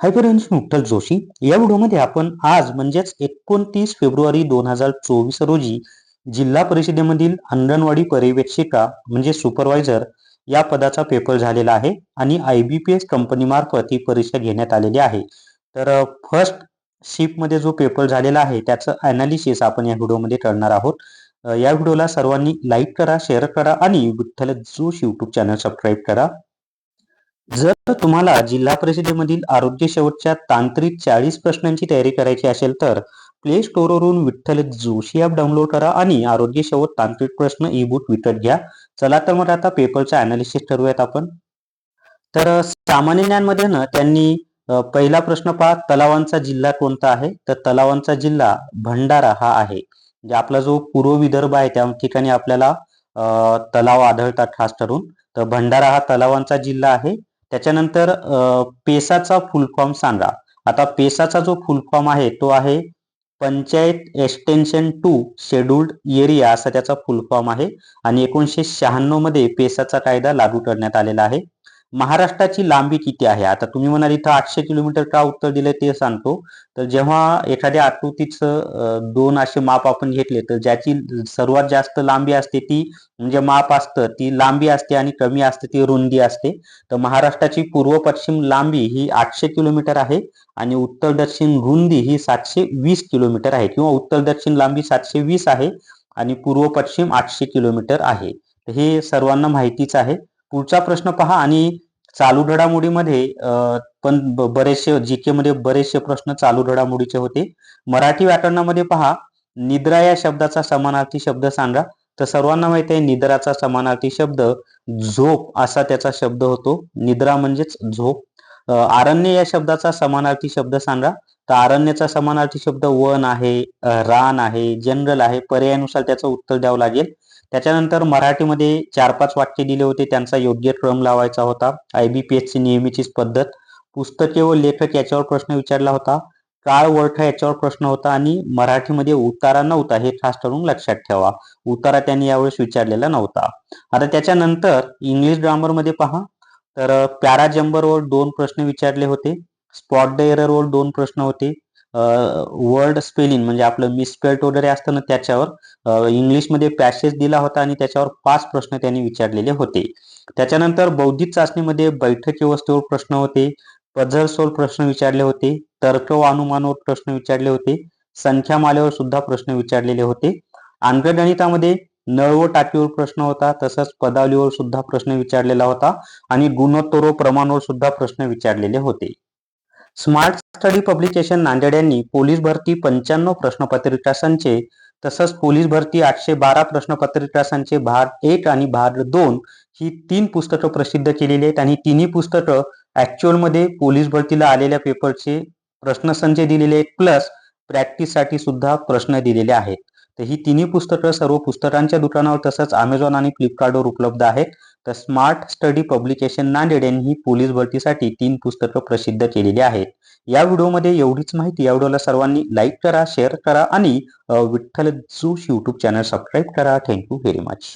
Hi friends मी जोशी. या व्हिडिओमध्ये आपण आज म्हणजेच एकोणतीस फेब्रुवारी दोन हजार चोवीस रोजी जिल्हा परिषदेमधील अंगणवाडी पर्यवेक्षिका म्हणजे सुपरवायझर या पदाचा पेपर झालेला आहे आणि आय बी पी एस कंपनीमार्फत ही परीक्षा घेण्यात आलेली आहे. तर फर्स्ट शिपमध्ये जो पेपर झालेला आहे त्याचं अनालिसिस आपण या व्हिडिओमध्ये करणार आहोत. या व्हिडिओला सर्वांनी लाईक करा शेअर करा आणि विठ्ठल जोश युट्यूब चॅनल सबस्क्राईब करा. जर तुम्हाला जिल्हा परिषदेमधील आरोग्य शेवटच्या तांत्रिक चाळीस प्रश्नांची तयारी करायची असेल तर प्ले स्टोअरवरून विठ्ठल जोशी ॲप डाउनलोड करा आणि आरोग्य शेवट तांत्रिक प्रश्न ई बुक विकत घ्या. चला तर मग आता पेपरचा अनालिसिस ठरवूयात आपण. तर सामान्य ज्ञानमध्ये ना त्यांनी पहिला प्रश्न पहा तलावांचा जिल्हा कोणता आहे? तर तलावांचा जिल्हा भंडारा हा आहे. म्हणजे आपला जो पूर्व विदर्भ आहे त्या ठिकाणी आपल्याला तलाव आढळतात खास ठरून तर भंडारा हा तलावांचा जिल्हा आहे. त्याच्यानंतर पेसाचा फुल फॉर्म सांगा. आता पेसाचा जो फुल फॉर्म आहे तो आहे panchayat extension to scheduled area असा त्याचा फुल फॉर्म आहे. आणि एकोणीसशे शहाण्णवमध्ये पेसाचा कायदा लागू करण्यात आलेला आहे. महाराष्ट्राची लांबी किती आहे? आता तुम्ही म्हणाल इथं आठशे किलोमीटर का उत्तर दिलं ते सांगतो. तर जेव्हा एखाद्या आकृतीचं दोन असे माप आपण घेतले तर ज्याची सर्वात जास्त लांबी असते ती म्हणजे माप असतं. ती लांबी असते आणि कमी असते ती रुंदी असते. तर महाराष्ट्राची पूर्व पश्चिम लांबी ही आठशे किलोमीटर आहे आणि उत्तर दक्षिण रुंदी ही सातशे वीस किलोमीटर आहे किंवा उत्तर दक्षिण लांबी सातशे वीस आहे आणि पूर्व पश्चिम आठशे किलोमीटर आहे. हे सर्वांना माहितीच आहे. पुढचा प्रश्न पहा आणि चालू घडामोडीमध्ये पण बरेचसे जीके मध्ये बरेचसे प्रश्न चालू घडामोडीचे होते. मराठी व्याकरणामध्ये पहा निद्रा या शब्दाचा समानार्थी शब्द सांगा. तर सर्वांना माहिती आहे निद्राचा समानार्थी शब्द झोप असा त्याचा शब्द होतो. निद्रा म्हणजेच झोप. आरण्य या शब्दाचा समानार्थी शब्द सांगा. तर आरण्याचा समानार्थी शब्द वन आहे रान आहे जंगल आहे. पर्यायानुसार त्याचं उत्तर द्यावं लागेल. त्याच्यानंतर मराठीमध्ये चार पाच वाक्य दिले होते. त्यांचा योग्य क्रम लावायचा होता. आयबीपीएसची नेहमीचीच पद्धत. पुस्तके व लेखक याच्यावर प्रश्न विचारला होता. काळ वर्ठ याच्यावर प्रश्न होता आणि मराठीमध्ये उतारा नव्हता हे खास ठरून लक्षात ठेवा. उतारा त्यांनी यावेळेस विचारलेला नव्हता. आता त्याच्यानंतर इंग्लिश ग्रामरमध्ये पहा. तर पॅराजंबरवर दोन प्रश्न विचारले होते. स्पॉट द एररवर दोन प्रश्न होते. वर्ड स्पेलिंग म्हणजे आपलं मिसपेल्ट वगैरे असतं ना त्याच्यावर इंग्लिशमध्ये पॅसेज दिला होता आणि त्याच्यावर पाच प्रश्न त्यांनी विचारलेले होते. त्याच्यानंतर बौद्धिक चाचणीमध्ये बैठक व्यवस्थेवर प्रश्न होते पझल सोल प्रश्न विचारले होते तर्क व अनुमानवर प्रश्न विचारले होते संख्यामालेवर सुद्धा प्रश्न विचारलेले होते. अंकगणितामध्ये नळ व टाकीवर प्रश्न होता तसंच पदावलीवर सुद्धा प्रश्न विचारलेला होता आणि गुणोत्तर व प्रमाणावर सुद्धा प्रश्न विचारलेले होते. स्मार्ट स्टडी पब्लिकेशन नांदेड यांनी पोलीस भरती पंच्याण्णव प्रश्नपत्रिका संचे तसंच पोलीस भरती आठशे बारा प्रश्नपत्रिका संचे भाग एक आणि भाग दोन ही तीन पुस्तकं प्रसिद्ध केलेली आहेत. आणि तिन्ही पुस्तकं ऍक्च्युअलमध्ये पोलीस भरतीला आलेल्या पेपरचे प्रश्नसंच दिलेले आहेत. प्लस प्रॅक्टिससाठी सुद्धा प्रश्न दिलेले आहेत. तर ही तिन्ही पुस्तकं सर्व पुस्तकांच्या दुकानावर तसंच अमेझॉन आणि फ्लिपकार्टवर उपलब्ध आहेत. तर स्मार्ट स्टडी पब्लिकेशन नांदेड यांनी ही पोलीस भरतीसाठी तीन पुस्तकं प्रसिद्ध केलेली आहेत. या व्हिडिओमध्ये एवढीच माहिती. या व्हिडिओला सर्वांनी लाईक करा शेअर करा आणि Vitthal Josh YouTube channel subscribe करा. Thank you very much